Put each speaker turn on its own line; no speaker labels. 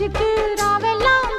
காற்றுக்கு ராவெல்லாம்